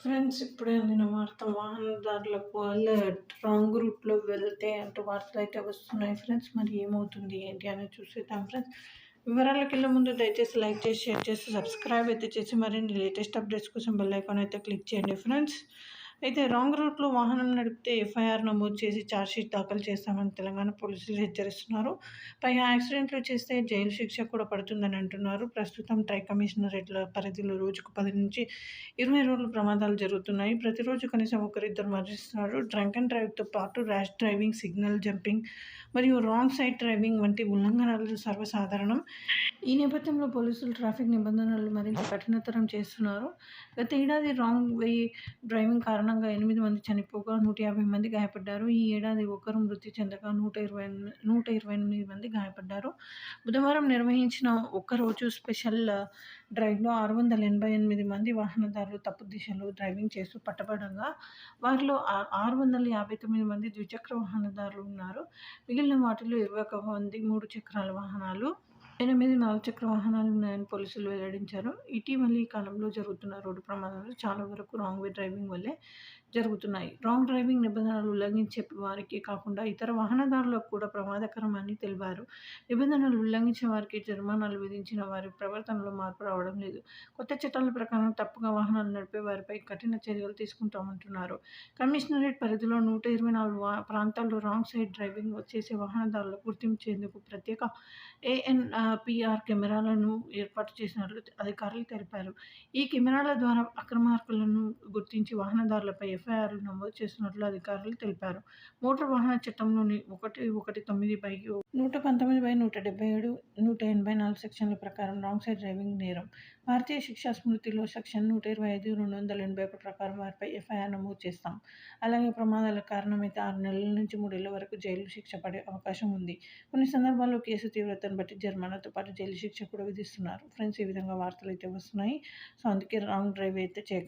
Friends ఇప్పుడే అందిన వార్త వాహనదారులకు వాళ్ళ రాంగ్ రూట్లో వెళ్తే అంటూ వార్తలు అయితే వస్తున్నాయి ఫ్రెండ్స్ మరి ఏమవుతుంది ఏంటి అని చూసేద్దాం ఫ్రెండ్స్ వివరాలకు వెళ్ళే ముందు దయచేసి లైక్ చేసి షేర్ చేసి సబ్స్క్రైబ్ అయితే చేసి మరిన్ని లేటెస్ట్ అప్డేట్స్ కోసం బెల్ ఐకాన్ అయితే క్లిక్ చేయండి ఫ్రెండ్స్ అయితే రాంగ్ రూట్లో వాహనం నడిపితే ఎఫ్ఐఆర్ నమోదు చేసి ఛార్జ్షీట్ దాఖలు చేస్తామని తెలంగాణ పోలీసులు హెచ్చరిస్తున్నారు. పైగా యాక్సిడెంట్లు చేస్తే జైలు శిక్ష కూడా పడుతుందని అంటున్నారు. ప్రస్తుతం ట్రై కమిషనరేట్ల పరిధిలో రోజుకు పది నుంచి ఇరవై రోజులు ప్రమాదాలు జరుగుతున్నాయి. ప్రతిరోజు కనీసం ఒకరిద్దరు మరణిస్తున్నారు. డ్రంక్ అండ్ డ్రైవ్తో పాటు ర్యాష్ డ్రైవింగ్ సిగ్నల్ జంపింగ్ మరియు రాంగ్ సైడ్ డ్రైవింగ్ వంటి ఉల్లంఘనలు సర్వసాధారణం. ఈ నేపథ్యంలో పోలీసులు ట్రాఫిక్ నిబంధనలు మరింత కఠినతరం చేస్తున్నారు. గత ఏడాది రాంగ్ వే డ్రైవింగ్ కారణం దారుణంగా ఎనిమిది మంది చనిపోగా నూట యాభై మంది గాయపడ్డారు. ఈ ఏడాది ఒకరు మృతి చెందగా నూట ఇరవై నూట ఇరవై ఎనిమిది మంది గాయపడ్డారు. బుధవారం నిర్వహించిన ఒక్కరోజు స్పెషల్ డ్రైవ్లో ఆరు వందల ఎనభై ఎనిమిది మంది వాహనదారులు తప్పు దిశలో డ్రైవింగ్ చేస్తూ పట్టబడంగా వారిలో ఆరు వందల యాభై తొమ్మిది మంది ద్విచక్ర వాహనదారులు ఉన్నారు. మిగిలిన వాటిలో ఇరవై ఒక మంది మూడు చక్రాల వాహనాలు ఎనిమిది నాలుగు చక్ర వాహనాలు ఉన్నాయని పోలీసులు వెల్లడించారు. ఇటీవలి కాలంలో జరుగుతున్న రోడ్డు ప్రమాదాలు చాలా వరకు రాంగ్ వే డ్రైవింగ్ వల్లే జరుగుతున్నాయి. రాంగ్ డ్రైవింగ్ నిబంధనలు ఉల్లంఘించే వారికి కాకుండా ఇతర వాహనదారులకు కూడా ప్రమాదకరమని తెలిపారు. నిబంధనలు ఉల్లంఘించిన వారికి జరిమానాలు విధించిన వారి ప్రవర్తనలో మార్పు రావడం లేదు. కొత్త చట్టాల ప్రకారం తప్పుగా వాహనాలు నడిపే వారిపై కఠిన చర్యలు తీసుకుంటామంటున్నారు. కమిషనరేట్ పరిధిలో నూట ఇరవై నాలుగు ప్రాంతాల్లో రాంగ్ సైడ్ డ్రైవింగ్ చేసే వాహనదారులకు గుర్తించేందుకు ప్రత్యేక ఏఎన్పిఆర్ కెమెరాలను ఏర్పాటు చేసినట్లు అధికారులు తెలిపారు. ఈ కెమెరాల ద్వారా అక్రమార్కులను గుర్తించి వాహనదారులపై ఎఫ్ఐఆర్లు నమోదు చేస్తున్నట్లు అధికారులు తెలిపారు. మోటార్ వాహన చట్టంలోని ఒకటి ఒకటి తొమ్మిది బై నూట పంతొమ్మిది బై నూట డెబ్బై ఏడు నూట ఎనభై నాలుగు సెక్షన్ల ప్రకారం రాంగ్ సైడ్ డ్రైవింగ్ నేరం. భారతీయ శిక్షా స్మృతిలో సెక్షన్ నూట ఇరవై ఐదు రెండు వందల ఎనభై ఒకటి ప్రకారం వారిపై ఎఫ్ఐఆర్ నమోదు చేస్తాం. అలాగే ప్రమాదాల కారణమైతే ఆరు నెలల నుంచి మూడేళ్ళ వరకు జైలు శిక్ష పడే అవకాశం ఉంది. కొన్ని సందర్భాల్లో కేసు తీవ్రతను బట్టి జరిమానాతో పాటు జైలు శిక్ష కూడా విధిస్తున్నారు. ఫ్రెండ్స్ ఈ విధంగా వార్తలు అయితే వస్తున్నాయి. సో అందుకే రాంగ్ డ్రైవ్ అయితే చేయకండి